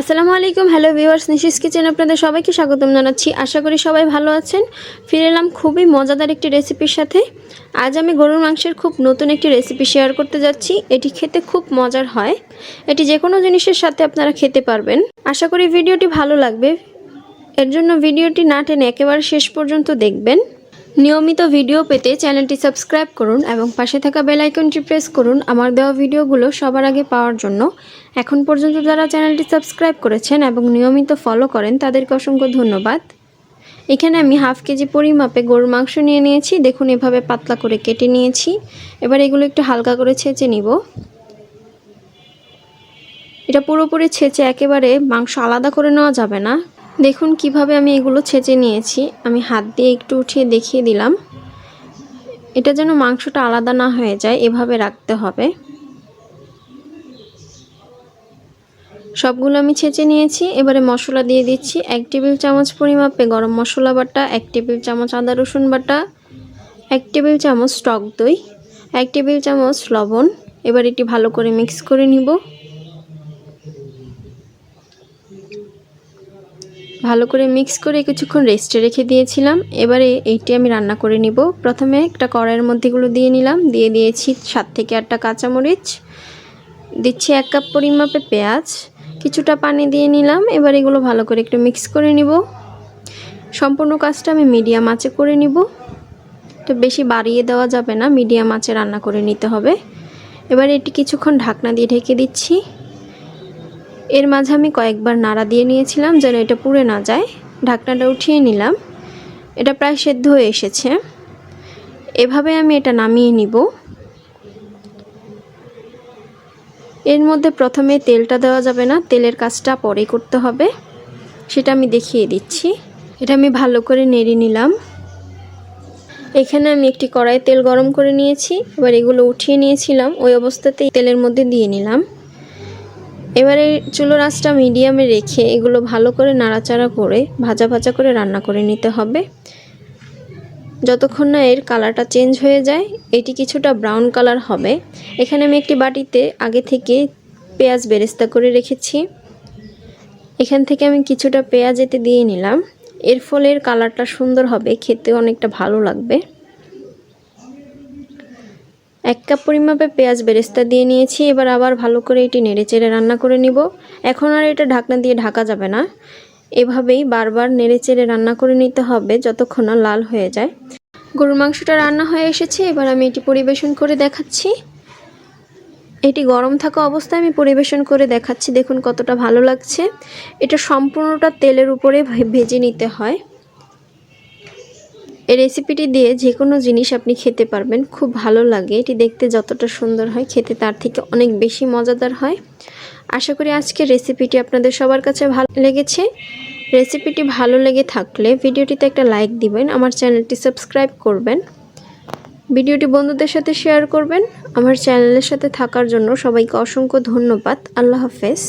আসসালামু আলাইকুম hello viewers Nishi's kitchen আপনাদের সবাইকে স্বাগতম জানাচ্ছি। আশা করি সবাই ভালো আছেন। ফিরে এলাম খুবই মজাদার একটি রেসিপির সাথে। আজ আমি গরুর মাংসের খুব নতুন একটি রেসিপি শেয়ার করতে যাচ্ছি। এটি খেতে খুব মজার হয়। এটি যে কোনো জিনিসের সাথে আপনারা খেতে পারবেন। আশা করি ভিডিওটি ভালো লাগবে। এর জন্য ভিডিওটি না টেনে একেবারে শেষ পর্যন্ত দেখবেন। নিয়মিত ভিডিও পেতে চ্যানেলটি সাবস্ক্রাইব করুন এবং পাশে থাকা বেল আইকনটি প্রেস করুন আমার দেওয়া ভিডিওগুলো সবার আগে পাওয়ার জন্য। এখন পর্যন্ত যারা চ্যানেলটি সাবস্ক্রাইব করেছেন এবং নিয়মিত ফলো করেন, তাদেরকে অসংখ্য ধন্যবাদ। এখানে আমি হাফ কেজি পরিমাপে গরুর মাংস নিয়ে নিয়েছি। দেখুন, এভাবে পাতলা করে কেটে নিয়েছি। এবার এগুলো একটু হালকা করে ছেঁচে নিব। এটা পুরোপুরি ছেঁচে একেবারে মাংস আলাদা করে নেওয়া যাবে না। দেখুন কীভাবে আমি এগুলো ছেঁচে নিয়েছি। আমি হাত দিয়ে একটু উঠিয়ে দেখিয়ে দিলাম। এটা যেন মাংসটা আলাদা না হয়ে যায়, এভাবে রাখতে হবে। সবগুলো আমি ছেঁচে নিয়েছি। এবারে মশলা দিয়ে দিচ্ছি এক টেবিল চামচ পরিমাপে গরম মশলা বাটা, এক টেবিল চামচ আদা রসুন বাটা, এক টেবিল চামচ টক দই, এক টেবিল চামচ লবণ। এবার এটি ভালো করে মিক্স করে নিব। ভালো করে মিক্স করে কিছুক্ষণ রেস্টে রেখে দিয়েছিলাম। এবারে এইটি আমি রান্না করে নিব। প্রথমে একটা কড়াইয়ের মধ্যেগুলো দিয়ে নিলাম। দিয়ে দিয়েছি সাত থেকে আটটা কাঁচামরিচ। দিচ্ছি এক কাপ পরিমাপে পেঁয়াজ। কিছুটা পানি দিয়ে নিলাম। এবার এগুলো ভালো করে একটু মিক্স করে নিব। সম্পূর্ণ কাজটা আমি মিডিয়াম আঁচে করে নিব। তো বেশি বাড়িয়ে দেওয়া যাবে না। মিডিয়াম আঁচে রান্না করে নিতে হবে। এবার এটি কিছুক্ষণ ঢাকনা দিয়ে ঢেকে দিচ্ছি। এর মাঝে আমি কয়েকবার নাড়া দিয়ে নিয়েছিলাম যেন এটা পুড়ে না যায়। ঢাকনাটা উঠিয়ে নিলাম। এটা প্রায় সেদ্ধ হয়ে এসেছে। এভাবে আমি এটা নামিয়ে নিব। এর মধ্যে প্রথমে তেলটা দেওয়া যাবে না, তেলের কাজটা পরে করতে হবে। সেটা আমি দেখিয়ে দিচ্ছি। এটা আমি ভালো করে নেড়ে নিলাম। এখানে আমি একটি কড়াইয়ে তেল গরম করে নিয়েছি। এবার এগুলো উঠিয়ে নিয়েছিলাম। ওই অবস্থাতেই তেলের মধ্যে দিয়ে নিলাম। এবারে চুলোর আঁচটা মিডিয়ামে রেখে এগুলো ভালো করে নাড়াচাড়া করে ভাজা ভাজা করে রান্না করে নিতে হবে। যতক্ষণ না এর কালারটা চেঞ্জ হয়ে যায়, এটি কিছুটা ব্রাউন কালার হবে। এখানে আমি একটি বাটিতে আগে থেকে পেঁয়াজ বেরেস্তা করে রেখেছি। এখান থেকে আমি কিছুটা পেঁয়াজ এতে দিয়ে নিলাম। এর ফলে এর কালারটা সুন্দর হবে, খেতে অনেকটা ভালো লাগবে। এক কাপ পরিমাপে পেঁয়াজ বেরেস্তা দিয়ে নিয়েছি, এবার আবার ভালো করে এটি নেড়ে চেড়ে রান্না করে নিব। এখন আর এটা ঢাকনা দিয়ে ঢাকা যাবে না। এভাবেই বারবার নেড়ে চেড়ে রান্না করে নিতে হবে যতক্ষণ না লাল হয়ে যায়। গরুর মাংসটা রান্না হয়ে এসেছে, এবার আমি এটি পরিবেশন করে দেখাচ্ছি। এটি গরম থাকা অবস্থায় আমি পরিবেশন করে দেখাচ্ছি, দেখুন কতটা ভালো লাগছে। এটা সম্পূর্ণটা তেলের উপরে ভেজে নিতে হয়। এই রেসিপিটি দিয়ে যে কোনো জিনিস আপনি খেতে পারবেন, খুব ভালো লাগে। এটি দেখতে যতটা সুন্দর হয়, খেতে তার থেকে অনেক বেশি মজাদার হয়। আশা করি আজকের রেসিপিটি আপনাদের সবার কাছে ভালো লেগেছে। রেসিপিটি ভালো লেগে থাকলে ভিডিওটিতে একটা লাইক দিবেন, আমার চ্যানেলটি সাবস্ক্রাইব করবেন। ভিডিওটি বন্ধুদের সাথে শেয়ার করবেন। আমার চ্যানেলের সাথে থাকার জন্য সবাইকে অসংখ্য ধন্যবাদ। আল্লাহ হাফেজ।